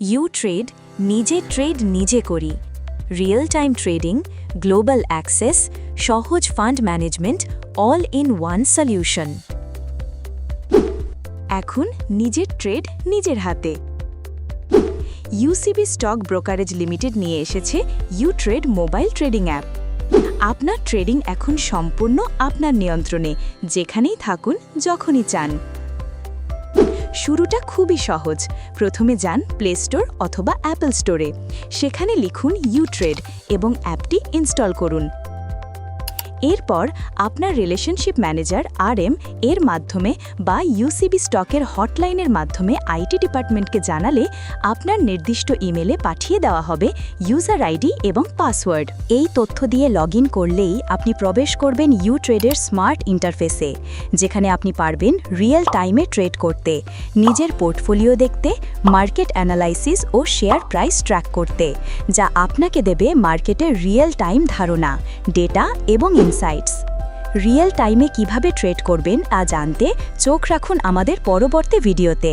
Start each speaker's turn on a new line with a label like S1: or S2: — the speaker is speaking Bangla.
S1: ইউ ট্রেড নিজে ট্রেড নিজে করি। Real time trading global access সহজ fund management all in one solution এখন নিজের ট্রেড নিজের হাতে। ইউসিবি স্টক ব্রোকারেজ লিমিটেড নিয়ে এসেছে U trade mobile trading app আপনার ট্রেডিং এখন সম্পূর্ণ আপনার নিয়ন্ত্রণে, যেখানেই থাকুন, যখনই চান। শুরুটা খুবই সহজ। প্রথমে যান প্লে স্টোর অথবা অ্যাপল স্টোরে সেখানে লিখুন ইউট্রেড এবং অ্যাপটি ইনস্টল করুন। এরপর আপনার রিলেশনশিপ ম্যানেজার আরএম এর মাধ্যমে বা ইউসিবি স্টকের হটলাইনের মাধ্যমে আইটি ডিপার্টমেন্টকে জানালে আপনার নির্দিষ্ট ইমেলে পাঠিয়ে দেওয়া হবে ইউজার আইডি এবং পাসওয়ার্ড এই তথ্য দিয়ে লগ করলেই আপনি প্রবেশ করবেন ইউ ট্রেডের স্মার্ট ইন্টারফেসে যেখানে আপনি পারবেন রিয়েল টাইমে ট্রেড করতে, নিজের পোর্টফোলিও দেখতে মার্কেট অ্যানালাইসিস ও শেয়ার প্রাইস ট্র্যাক করতে, যা আপনাকে দেবে মার্কেটের রিয়েল টাইম ধারণা ডেটা এবং ইনসাইটস রিয়েল টাইমে কীভাবে ট্রেড করবেন তা জানতে চোখ রাখুন আমাদের পরবর্তী ভিডিওতে